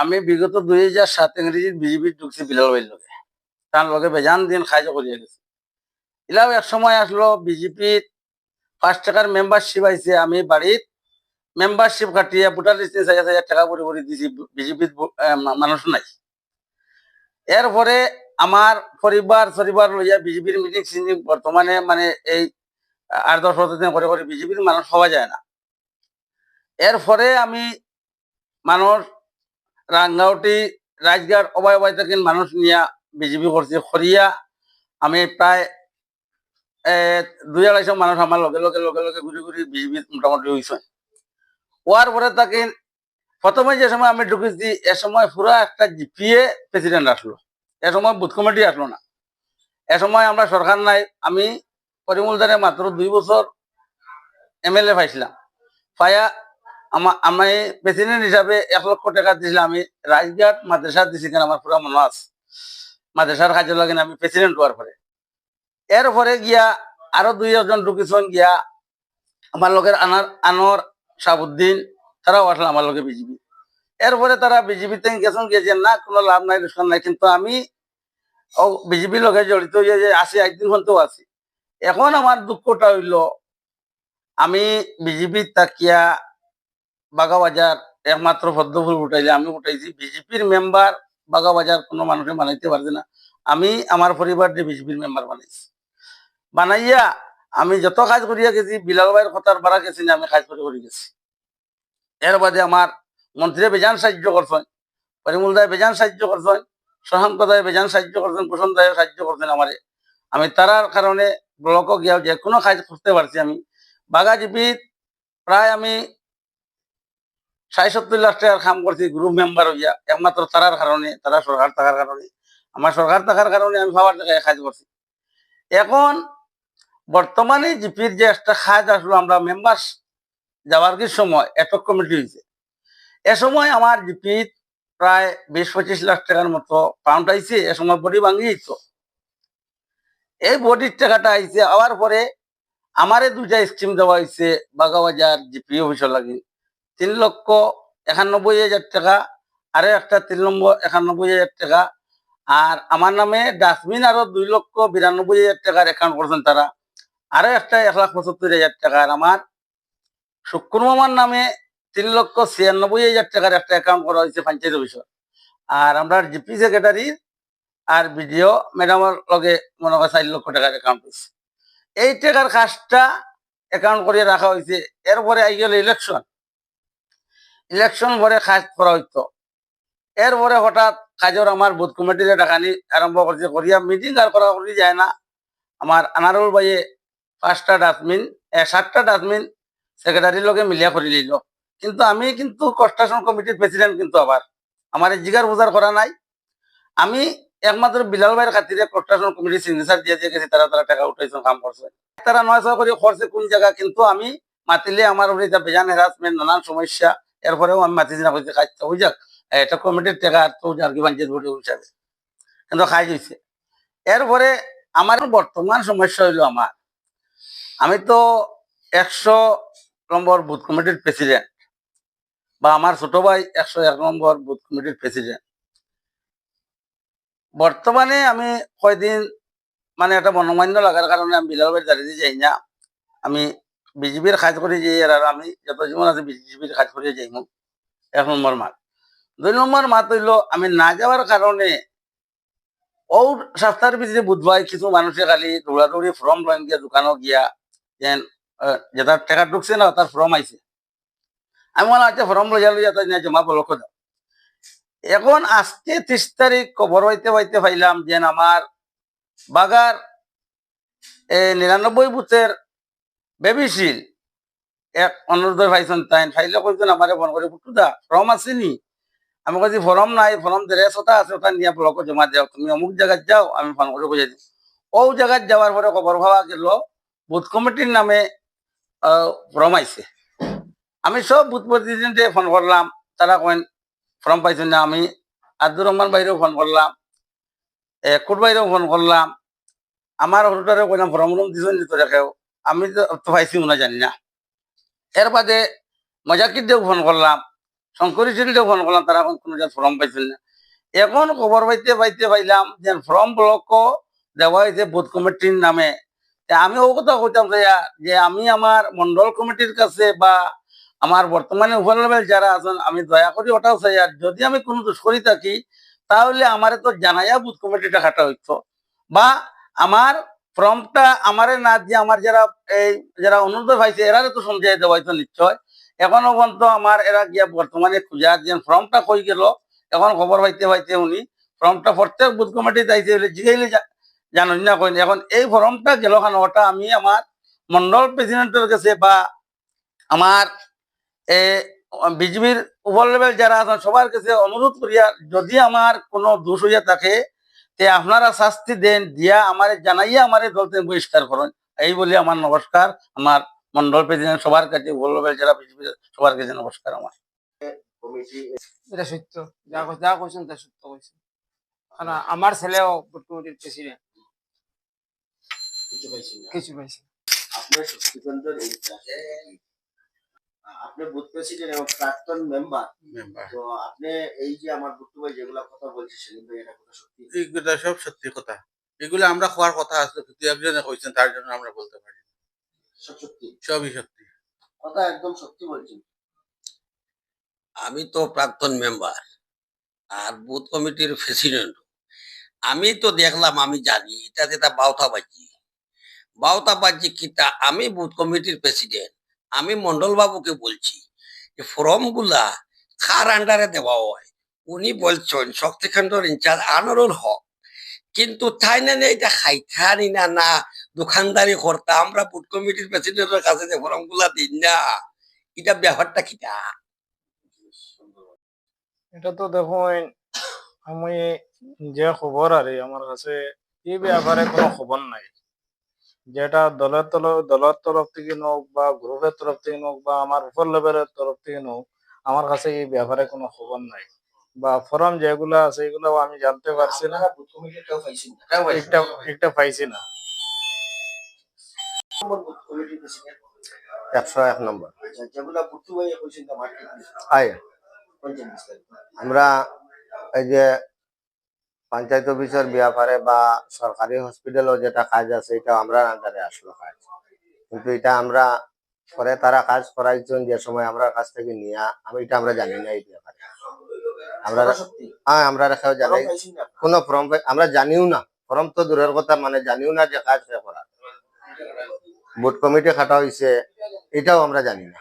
আমি বিগত দুই হাজার সাত ইংরেজি বিজেপি ঢুকছি বিলাল লগে। তার লগে বেজান দিন সাহায্য করিয়া গেছি। ইলাও এক সময় আসলো বিজেপির পাঁচ টাকার মেম্বারশিপ আইছে, আমি বাড়ির মেম্বারশিপ কাটিয়ে ভোটার লিস্টে চার হাজার টাকা করে করে দিছি, বিজেপির মানুষ নাই। এরপরে আমার পরিবার পরিবার লইয়া বিজেপির মিটিং সিটিং বর্তমানে মানে এই আট দশ বছর দিন করে করে বিজেপির মানুষ হওয়া যায় না। এরপরে আমি মানুষ রাঙ্গাউটি রাজঘাট অবাই অবাই থেকে মানুষ নিয়া বিজেপি করছি। খরিয়া, আমি প্রায় দুই আড়াইশো মানুষ আমার লগে লগে লগে লগে ঘুরি ঘুরি বিজেপি মোটামুটি হয়েছে হওয়ার পরে তাকে প্রথমে যে সময় আমি ঢুকেছি, এ সময় পুরো একটা জিপিএ প্রেসিডেন্ট আসলো। এ সময় বুথ কমিটি আসলো না। এ সময় আমরা সরকার নাই, আমি পরিমূলদারে মাত্র দুই বছর এমএলএ পাইছিলাম। আমার আমি প্রেসিডেন্ট হিসাবে এক লক্ষ টাকা দিয়েছিলাম আমি রাজঘাট মাদ্রাসা দিছি কেন আমার পুরা মনে আছে। মাদ্রাসার কাজে আমি প্রেসিডেন্ট হওয়ার পরে। এরপরে গিয়া আরও দুই একজন গিয়া আমার লোকের আনার, আনোয়ার তারাও আমার লোকে বিজেপি এরপরে তারা বিজেপিতে গেছেন গিয়ে যে, না, কোনো লাভ নাই লোকসান নাই। কিন্তু আমি ও বিজেপির লগে জড়িত হয়ে যে আছি একদিন পর্যন্ত আছি এখন আমার দুঃখটা হইল, আমি বিজেপি তাকিয়া বাগাবাজার একমাত্র পদ্মফুল উঠাইলে আমি উঠাইছি। বিজেপির মেম্বার বাগাবাজার কোনো মানুষে বানাইতে পারছে না। আমি আমার পরিবার দিয়ে বিজেপির মেম্বার বানাইছি। বানাইয়া আমি যত কাজ করিয়া গেছি, বিলাল ভাইয়ের কথার বাড়া গেছি না আমি কাজ করে করে গেছি। এর বাদে আমার মন্ত্রী বেজান সাহায্য করছেন, পরিমূল দায় বেজান সাহায্য করছেন, সহান্ত দায় বেজান সাহায্য করছেন প্রসন্ন দায় সাহায্য করছেন আমারে। আমি তারার কারণে ব্লক গিয়া যে কোনো কাজ করতে পারছি আমি। বাগাজিপির প্রায় আমি ষাট সত্তর লাখ টাকার কাম করছি গ্রুপ মেম্বার হইয়া। একমাত্র তারার কারণে, তারা সরকার থাকার কারণে। আমার সরকার থাকার কারণে আমি সবার জায়গায় কাজ করছি। এখন বর্তমানে জিপির যে একটা কাজ আসলো, আমরা মেম্বার যাওয়ার কি সময়? এটক কমিটি হয়েছে এ সময় আমার জিপির প্রায় বিশ, পঁচিশ লাখ টাকার মতো পাউন্ড আইছে। এ সময় বডি ভাঙিয়েছ এই বডির টাকাটা আইছে, আবার পরে আমারে দুইটা স্কিম দেওয়া হয়েছে বাগাবাজার জিপি অফিসের লাগে। তিন লক্ষ একানব্বই হাজার টাকা আরও একটা তিন নম্বর একানব্বই হাজার টাকা। আর আমার নামে ডাস্টবিন আরও দুই লক্ষ বিরানব্বই হাজার টাকার অ্যাকাউন্ট করছেন তারা। আরও একটা এক লাখ পঁচাত্তর হাজার টাকা। আর আমার শুক্র মামার নামে তিন লক্ষ ছিয়ানব্বই হাজার টাকার একটা অ্যাকাউন্ট করা হয়েছে পঞ্চায়েত অফিসে। আর আমরা জিপি সেক্রেটারি আর বিডিও ম্যাডামের লগে মনে হয় চার লক্ষ টাকার অ্যাকাউন্ট হয়েছে। এই টাকার কাজটা অ্যাকাউন্ট করে রাখা হয়েছে। এরপরে আই গেল ইলেকশন ইলেকশন ভরে কাজ করা হইতো। এরপরে হঠাৎ কাজর আমার বুথ কমিটিতে ডাকানি আরম্ভ করছে। করিয়া মিটিং আর করা করি যায় না। আমার আনারুল ভাইয়ে পাঁচটা ডাস্টবিন সাতটা ডাস্টবিন সেক্রেটারির লগে মিলিয়া করে নিল কিন্তু আমি কিন্তু কনস্ট্রাকশন কমিটির প্রেসিডেন্ট কিন্তু আবার। আমার জিগার বোঝার করা নাই। আমি একমাত্র বিলাল ভাইয়ের খাতিরে কনস্ট্রাকশন কমিটির সিগনেচার দিয়ে দিয়ে গেছি। তারা তারা টাকা উঠাইছে, কাম করছে। তারা নয় করে করছে কোন জায়গা, কিন্তু আমি মাতিলে আমার বেজান হ্যারাসমেন্ট নানান সমস্যা। এরপরেও আমি মাতিছি না কইতে কাজটা হয়ে যাক এটা কমিটির আর তো আর কি কিন্তু কাজ হয়েছে এরপরে আমার বর্তমান সমস্যা হইল আমার। আমি তো একশো নম্বর বুথ কমিটির প্রেসিডেন্ট বা আমার ছোট ভাই একশো এক নম্বর বুথ কমিটির প্রেসিডেন্ট। বর্তমানে আমি কয়দিন মানে একটা মনোমান্য লাগার কারণে আমি বিলাল ভাই দাঁড়িয়ে যাই না। আমি বিজেপির কাজ করে যাই আর আমি যত জীবন আছে বিজেপির কাজ করে যাই এক নম্বর মাত দুই নম্বর মাত হইল, আমি না যাওয়ার কারণে ও সপ্তাহের ভিতরে বুধবার কিছু মানুষে খালি দৌড়াদৌড়ি ফর্ম লইন গিয়া, দোকানও গিয়া যেন যেটা টাকা ঢুকছে না, তার ফর্ম আইছে। আমি বললাম আচ্ছা ফর্ম লইয়া লইয়া তাই জমা বলক দাও এখন আজকে ত্রিশ তারিখ খবর হইতে হইতে পাইলাম যে আমার বাগার এ নিরানব্বই বুথের বেবিশিল। এক অনুরোধ পাইছেন তাই ফাইলে কইছেন আমারে ফোন করে ফুটু দা, ফর্ম আছে নি? আমি কইছি, ফর্ম নাই, ফর্ম দেড় ওটা আছে, ওটা নিয়ে ব্লক জমা দাও, তুমি অমুক জায়গায় যাও, আমি ফোন করে বুঝাই দিই ও জায়গায় যাওয়ার পরে খবর পাওয়া গেল, বুথ কমিটির নামে ফর্ম আইছে। আমি সব বুথ প্রেসিডেন্টে ফোন করলাম, তারা কইন, ফর্ম পাইছেন না? আমি আব্দুর রহমান ভাইরেও ফোন করলাম একুট ভাইরেও ফোন করলাম, আমার হরুটারে কইলাম ফর্ম রুম দিছেন নি তোরা কেউ? আমি তো পাইছি মনে জানি না। এর বাদে মজাকির দেও ফোন করলাম শঙ্করী সিলটা ফোন করলাম, তারা এখন কোনো ফর্ম পাইছিল না। এখন খবর পাইতে পাইতে পাইলাম যে ফর্ম ব্লক দেওয়া হয়েছে বুথ কমিটির নামে। আমি ও কথা কইতাম যে আমি আমার মন্ডল কমিটির কাছে বা আমার বর্তমানে উপর যারা আছেন, আমি দয়া করি ওটাও চাই, আর যদি আমি কোনো দোষ করি থাকি, তাহলে আমারে তো জানাইয়া বুথ কমিটিটা খাটা হইতো। বা আমার ফর্মটা আমারে না দিয়ে আমার যারা এই যারা অনুরোধ পাইছে, এরারে তো সমঝাই দেওয়া হয়তো নিশ্চয়। এখনও পর্যন্ত আমার এরা গিয়া বর্তমানে খুঁজার যে ফর্মটা কই গেল, এখন খবর পাইতে পাইতে উনি ফর্মটা প্রত্যেক বুথ কমিটি আইতে হলে জিগাইলে জানুন না কইনি এখন এই ফর্মটা গেল কেন? ওটা আমি আমার মন্ডল প্রেসিডেন্টের কাছে বা আমার এ বিজেপির উপর লেভেল যারা আছেন, সবার কাছে অনুরোধ করিয়া যদি আমার কোনো দোষ হইয়া থাকে তে আপনারা শাস্তি দেন দিয়া আমারে জানাইয়া আমারে দলতে বহিষ্কার করেন। এই বলে আমার নমস্কার। আমার মন্ডল প্রেসিডেন্ট সবার কাছে যারা সবার কাছে নমস্কার আমার। এটা সত্য। যা যা কইছেন তা সত্য কইছেন। আমার ছেলেও বুট কমিটির প্রেসিডেন্ট কিছু পাইছেন না। কিছু পাইছে আপনার আপনি বুথ প্রেসিডেন্ট এবং প্রাক্তন মেম্বার তো আপনি এই যে আমার বুট্টু ভাই যেগুলা কথা বলছে ভাই এটা কথা সত্যি? এগুলো সব সত্যি কথা। এগুলো আমরা হওয়ার কথা আছে কিন্তু একজনে কইছেন তার জন্য আমরা বলতে পারি সব সত্যি? সবই সত্যি। কথা একদম সত্যি বলছেন। আমি তো প্রাক্তন মেম্বার আর বুথ কমিটির প্রেসিডেন্ট আমি তো দেখলাম আমি জানি এটা যেটা বাউতাবাজি। বাউতাবাজি কিটা আমি বুথ কমিটির প্রেসিডেন্ট আমি মন্ডল বাবুকে বলছি যে ফর্মগুলা কার আন্ডারে দেওয়া হয়। উনি বলছেন, শক্তিখণ্ডর ইনচার্জ আনোয়ারুল হক, কিন্তু তাই না এটা খাইথানি না না দোকানদারি করতে, আমরা বুথ কমিটির প্রেসিডেন্টের কাছে যে ফর্মগুলা দিন না, এটা ব্যাপারটা কিটা? এটা তো দেখুন, আমি যে খবর আর, আমার কাছে এই ব্যাপারে কোনো খবর নাই। যেটা দলের তরফ দলের তরফ থেকে নোক বা গ্রুপের তরফ থেকে হোক বা আমার উপর লেভেলের তরফ থেকে হোক আমার কাছে এই ব্যাপারে কোনো খবর নাই। বা ফর্ম যেগুলো আছে এগুলো আমি জানতে পারছি না। একটা একটা পাইছি না। একশো এক নম্বর। আমরা এই যে পঞ্চায়েত অফিসের ব্যাপারে বা সরকারি হসপিটালও যেটা কাজ আছে এটা আমরা আন্ডারে আসলো কাজ। কিন্তু এটা আমরা পরে তারা কাজ করাইছেন যে সময় আমরা কাছ থেকে নিয়ে আমি এটা আমরা জানি না এই ব্যাপারে। আমরা হ্যাঁ আমরা রেখেও জানি। ফর্ম পাইছেন না? কোনো ফর্ম আমরা জানিও না। ফর্ম তো দূরের কথা মানে জানিও না যে কাজ করা। ভোট কমিটি খাটা হয়েছে এটাও আমরা জানি না।